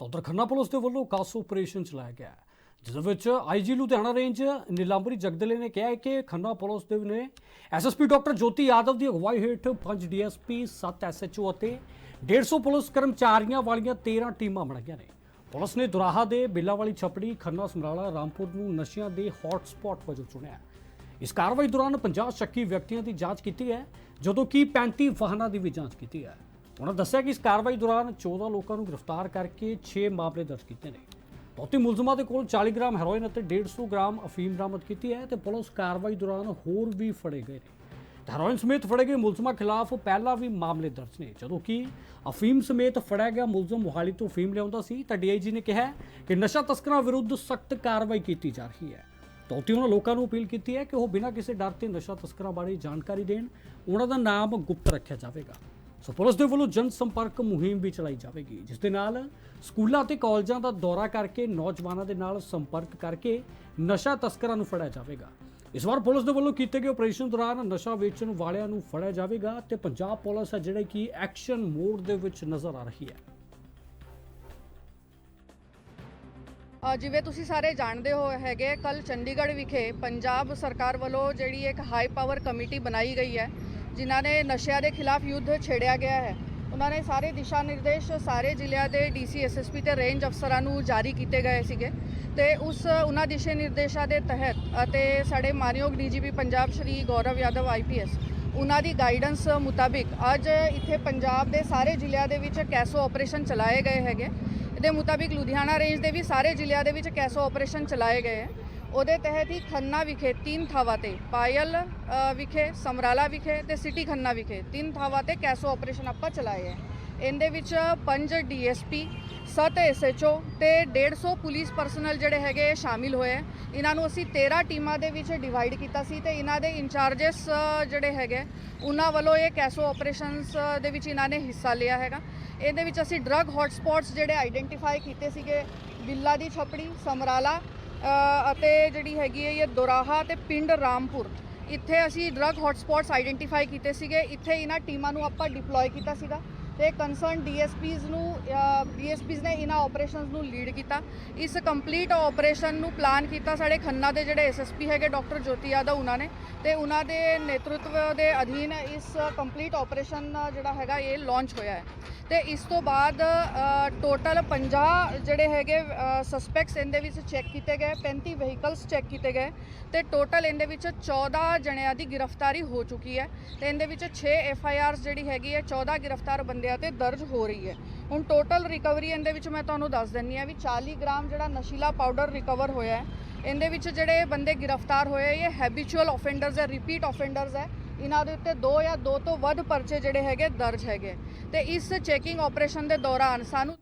ਤਾਂ ਉਧਰ ਖੰਨਾ ਪੁਲਿਸ ਦੇ ਵੱਲੋਂ ਖਾਸ ਆਪਰੇਸ਼ਨ ਚਲਾਇਆ ਗਿਆ ਜਿਸ ਦੇ ਵਿੱਚ ਆਈਜੀ ਲੁਧਿਆਣਾ ਰੇਂਜ ਨੀਲਾਂਬਰੀ ਜਗਦਲੇ ਨੇ ਕਿਹਾ ਕਿ ਖੰਨਾ ਪੁਲਿਸ ਦੇ ਨੇ ਐਸਐਸਪੀ ਡਾਕਟਰ ਜੋਤੀ ਯਾਦਵ ਦੀ ਅਗਵਾਈ ਹੇਠ 5 ਡੀਐਸਪੀ 7 ਐਸਐਚਓ ਅਤੇ 150 ਪੁਲਿਸ ਕਰਮਚਾਰੀਆਂ ਵਾਲੀਆਂ 13 ਟੀਮਾਂ ਬਣਾਈਆਂ ਨੇ। ਪੁਲਿਸ ਨੇ ਦੁਰਾਹਾ ਦੇ ਬਿੱਲਾ ਵਾਲੀ ਛਪੜੀ, ਖੰਨਾ ਸਮਰਾਲਾ, ਰਾਮਪੁਰ ਨੂੰ ਨਸ਼ਿਆਂ ਦੇ ਹੌਟ ਸਪੌਟ ਵਜੋਂ ਚੁਣਿਆ ਇਸ ਕਾਰਵਾਈ ਦੌਰਾਨ 50 ਸ਼ੱਕੀ ਵਿਅਕਤੀਆਂ ਦੀ ਜਾਂਚ ਕੀਤੀ ਹੈ, ਜਦੋਂ ਕਿ 35 ਵਾਹਨਾਂ ਦੀ ਵੀ ਜਾਂਚ ਕੀਤੀ ਹੈ। ਉਹਨਾਂ ਦੱਸਿਆ ਕਿ ਇਸ ਕਾਰਵਾਈ ਦੌਰਾਨ 14 ਲੋਕਾਂ ਨੂੰ ਗ੍ਰਿਫਤਾਰ ਕਰਕੇ 6 ਮਾਮਲੇ ਦਰਜ ਕੀਤੇ ਨੇ। ਬਹੁਤੇ ਮੁਲਜ਼ਮਾਂ ਦੇ ਕੋਲ 40 ਗ੍ਰਾਮ ਹੈਰੋਇਨ ਅਤੇ 150 ਗ੍ਰਾਮ ਅਫੀਮ ਬਰਾਮਦ ਕੀਤੀ ਹੈ ਤੇ ਪੁਲਿਸ ਕਾਰਵਾਈ ਦੌਰਾਨ ਹੋਰ ਵੀ ਫੜੇ ਗਏ ਨੇ। ਹੈਰੋਇਨ ਸਮੇਤ ਫੜੇ ਗਏ ਮੁਲਜ਼ਮਾਂ ਖਿਲਾਫ ਪਹਿਲਾਂ ਵੀ ਮਾਮਲੇ ਦਰਜ ਨੇ। ਜਦੋਂ ਕਿ ਅਫੀਮ ਸਮੇਤ ਫੜਿਆ ਗਿਆ ਮੁਲਜ਼ਮ ਮੁਹਾਲੀ ਤੋਂ ਅਫੀਮ ਲਿਆਉਂਦਾ ਸੀ, ਤਾਂ ਡੀਆਈਜੀ ਨੇ ਕਿਹਾ ਕਿ ਨਸ਼ਾ ਤਸਕਰਾਂ ਵਿਰੁੱਧ ਸਖਤ ਕਾਰਵਾਈ ਕੀਤੀ ਜਾ ਰਹੀ ਹੈ। ਤਾਂ ਉਹਨਾਂ ਲੋਕਾਂ ਨੂੰ ਅਪੀਲ ਕੀਤੀ ਹੈ ਕਿ ਉਹ ਬਿਨਾਂ ਕਿਸੇ ਡਰ ਤੇ ਨਸ਼ਾ ਤਸਕਰਾਂ ਬਾਰੇ ਜਾਣਕਾਰੀ ਦੇਣ। ਉਹਨਾਂ ਦਾ ਨਾਮ ਗੁਪਤ ਰੱਖਿਆ ਜਾਵੇਗਾ। ਸੋ ਪੁਲਿਸ ਦੇ ਵੱਲੋਂ ਜਨ ਸੰਪਰਕ ਮੁਹਿੰਮ ਵੀ ਚਲਾਈ ਜਾਵੇਗੀ ਜਿਸ ਦੇ ਨਾਲ ਸਕੂਲਾਂ ਅਤੇ ਕਾਲਜਾਂ ਦਾ ਦੌਰਾ ਕਰਕੇ ਨੌਜਵਾਨਾਂ ਦੇ ਨਾਲ ਸੰਪਰਕ ਕਰਕੇ ਨਸ਼ਾ ਤਸਕਰਾਂ ਨੂੰ ਫੜਿਆ ਜਾਵੇਗਾ। ਇਸ ਵਾਰ ਪੁਲਿਸ ਦੇ ਵੱਲੋਂ ਕੀਤੇ ਗਏ ਆਪਰੇਸ਼ਨ ਦੌਰਾਨ ਨਸ਼ਾ ਵੇਚਣ ਵਾਲਿਆਂ ਨੂੰ ਫੜਿਆ ਜਾਵੇਗਾ ਤੇ ਪੰਜਾਬ ਪੁਲਿਸ ਹੈ ਜਿਹੜੇ ਕਿ ਐਕਸ਼ਨ ਮੋਡ ਦੇ ਵਿੱਚ ਨਜ਼ਰ ਆ ਰਹੀ ਹੈ। ਅ, ਜਿਵੇਂ ਤੁਸੀਂ ਸਾਰੇ ਜਾਣਦੇ ਹੋ ਹੈਗੇ ਕੱਲ ਚੰਡੀਗੜ੍ਹ ਵਿਖੇ ਪੰਜਾਬ ਸਰਕਾਰ ਵੱਲੋਂ ਜਿਹੜੀ ਇੱਕ ਹਾਈ ਪਾਵਰ ਕਮੇਟੀ ਬਣਾਈ ਗਈ ਹੈ। ਜਿਨ੍ਹਾਂ ਨੇ ਨਸ਼ਿਆਂ ਦੇ ਖਿਲਾਫ ਯੁੱਧ ਛੇੜਿਆ ਗਿਆ ਹੈ। ਉਹਨਾਂ ਨੇ ਸਾਰੇ ਦਿਸ਼ਾ ਨਿਰਦੇਸ਼ ਸਾਰੇ ਜ਼ਿਲ੍ਹਿਆਂ ਦੇ ਡੀਸੀ ਐਸਐਸਪੀ ਤੇ ਰੇਂਜ ਅਫਸਰਾਂ ਨੂੰ ਜਾਰੀ ਕੀਤੇ ਗਏ ਸੀਗੇ। ਤੇ ਉਸ, ਉਹਨਾਂ ਦਿਸ਼ਾ ਨਿਰਦੇਸ਼ਾਂ ਦੇ ਤਹਿਤ ਅਤੇ ਸਾਡੇ ਮਾਨਯੋਗ ਡੀਜੀਪੀ ਪੰਜਾਬ ਸ਼੍ਰੀ ਗੌਰਵ ਯਾਦਵ ਆਈਪੀਐਸ ਉਹਨਾਂ ਦੀ ਗਾਈਡੈਂਸ ਮੁਤਾਬਿਕ ਅੱਜ ਇੱਥੇ ਪੰਜਾਬ ਦੇ ਸਾਰੇ ਜ਼ਿਲ੍ਹਿਆਂ ਦੇ ਵਿੱਚ ਕੈਸੋ ਆਪਰੇਸ਼ਨ ਚਲਾਏ ਗਏ ਹੈਗੇ। ਇਹਦੇ ਮੁਤਾਬਿਕ ਲੁਧਿਆਣਾ ਰੇਂਜ ਦੇ ਵੀ ਸਾਰੇ ਜ਼ਿਲ੍ਹਿਆਂ ਦੇ ਵਿੱਚ ਕੈਸੋ ਆਪਰੇਸ਼ਨ ਚਲਾਏ ਗਏ ਹੈ। ਉਹਦੇ ਤਹਿਤ ਹੀ ਖੰਨਾ ਵਿਖੇ ਤਿੰਨ ਥਾਵਾਂ ਤੇ ਪਾਇਲ ਵਿਖੇ, ਸਮਰਾਲਾ ਵਿਖੇ ਤੇ ਸਿਟੀ ਖੰਨਾ ਵਿਖੇ ਤਿੰਨ ਥਾਵਾਂ ਤੇ ਕੈਸੋ ਆਪਰੇਸ਼ਨ ਆਪਾਂ ਚਲਾਏ ਹੈ ਇਹਦੇ ਵਿੱਚ ਪੰਜ ਡੀਐਸਪੀ 7 ਐਸਐਚਓ ਤੇ 150 ਪੁਲਿਸ ਪਰਸਨਲ ਜਿਹੜੇ ਹੈਗੇ ਸ਼ਾਮਿਲ ਹੋਏ ਹੈ। ਇਹਨਾਂ ਨੂੰ ਅਸੀਂ 13 ਟੀਮਾਂ ਦੇ ਵਿੱਚ ਡਿਵਾਈਡ ਕੀਤਾ ਸੀ ਤੇ ਇਹਨਾਂ ਦੇ ਇੰਚਾਰजेस ਜਿਹੜੇ ਹੈਗੇ, ਉਹਨਾਂ ਵੱਲੋਂ ਇਹ ਕੈਸੋ ਆਪਰੇਸ਼ਨਸ ਦੇ ਵਿੱਚ ਇਹਨਾਂ ਨੇ ਹਿੱਸਾ ਲਿਆ ਹੈਗਾ ਇਹਦੇ ਵਿੱਚ ਅਸੀਂ ਡਰੱਗ ਹੌਟਸਪੌਟਸ ਜਿਹੜੇ ਆਈਡੈਂਟੀਫਾਈ ਕੀਤੇ ਸੀਗੇ, ਬਿੱਲਾ ਦੀ ਛਪੜੀ, ਸਮਰਾਲਾ ਅਤੇ ਜਿਹੜੀ ਹੈਗੀ ਹੈ ਇਹ ਦੁਰਾਹਾ ਤੇ ਪਿੰਡ ਰਾਮਪੁਰ। ਇੱਥੇ ਅਸੀਂ ਡਰੱਗ ਹੌਟਸਪੌਟਸ ਆਈਡੈਂਟੀਫਾਈ ਕੀਤੇ ਸੀਗੇ। ਇੱਥੇ ਇਹਨਾਂ ਟੀਮਾਂ ਨੂੰ ਆਪਾਂ ਡਿਪਲੋਏ ਕੀਤਾ ਸੀਗਾ। ਤੇ ਕੰਸਰਨ ਡੀਐਸਪੀਜ਼ ਨੂੰ ਡੀਐਸਪੀਜ਼ ਨੇ ਇਹਨਾਂ ਆਪਰੇਸ਼ਨਸ ਨੂੰ ਲੀਡ ਕੀਤਾ। ਇਸ ਕੰਪਲੀਟ ਆਪਰੇਸ਼ਨ ਨੂੰ ਪਲਾਨ ਕੀਤਾ ਸਾਡੇ ਖੰਨਾ ਦੇ ਜਿਹੜੇ ਐਸਐਸਪੀ ਹੈਗੇ ਡਾਕਟਰ ਜੋਤੀ ਯਾਦਵ ਉਹਨਾਂ ਨੇ। ਤੇ ਉਹਨਾਂ ਦੇ ਨੇਤਰਤਵ ਦੇ ਅਧੀਨ ਇਸ ਕੰਪਲੀਟ ਆਪਰੇਸ਼ਨ ਜਿਹੜਾ ਹੈਗਾ, ਇਹ ਲਾਂਚ ਹੋਇਆ ਹੈ। ਤੇ ਇਸ ਤੋਂ ਬਾਅਦ ਟੋਟਲ 50 ਜਿਹੜੇ ਹੈਗੇ ਸਸਪੈਕਟਸ ਇਹਦੇ ਵਿੱਚ ਚੈੱਕ ਕੀਤੇ ਗਏ 35 ਵਹੀਕਲਸ ਚੈੱਕ ਕੀਤੇ ਗਏ। ਤੇ ਟੋਟਲ ਇਹਦੇ ਵਿੱਚ 14 ਜਣਿਆਂ ਦੀ ਗ੍ਰਿਫਤਾਰੀ ਹੋ ਚੁੱਕੀ ਹੈ। ਤੇ ਇਹਦੇ ਵਿੱਚ 6 ਐਫ ਆਈ ਆਰਸ ਜਿਹੜੀ ਹੈਗੀ ਹੈ 14 ਗ੍ਰਿਫਤਾਰ ਬੰਦਿਆਂ ਤੇ ਦਰਜ ਹੋ ਰਹੀ ਹੈ। ਹੁਣ ਟੋਟਲ ਰਿਕਵਰੀ ਇਹਦੇ ਵਿੱਚ ਮੈਂ ਤੁਹਾਨੂੰ ਦੱਸ ਦਿੰਨੀ ਆ ਵੀ 40 ਗ੍ਰਾਮ ਜਿਹੜਾ ਨਸ਼ੀਲਾ ਪਾਊਡਰ ਰਿਕਵਰ ਹੋਇਆ ਹੈ, ਇਹਦੇ ਵਿੱਚ ਜਿਹੜੇ ਬੰਦੇ ਗ੍ਰਿਫਤਾਰ ਹੋਏ ਇਹ ਹੈਬਿਚੁਅਲ ਆਫੈਂਡਰਸ ਹੈ ਰਿਪੀਟ ਆਫੈਂਡਰਸ ਹੈ। ਇਹਨਾਂ ਦੇ ਉੱਤੇ ਦੋ ਜਾਂ ਦੋ ਤੋਂ ਵੱਧ ਪਰਚੇ ਜਿਹੜੇ ਹੈਗੇ ਦਰਜ ਹੈਗੇ ਤੇ ਇਸ ਚੈਕਿੰਗ ਆਪਰੇਸ਼ਨ ਦੇ ਦੌਰਾਨ ਸਾਨੂੰ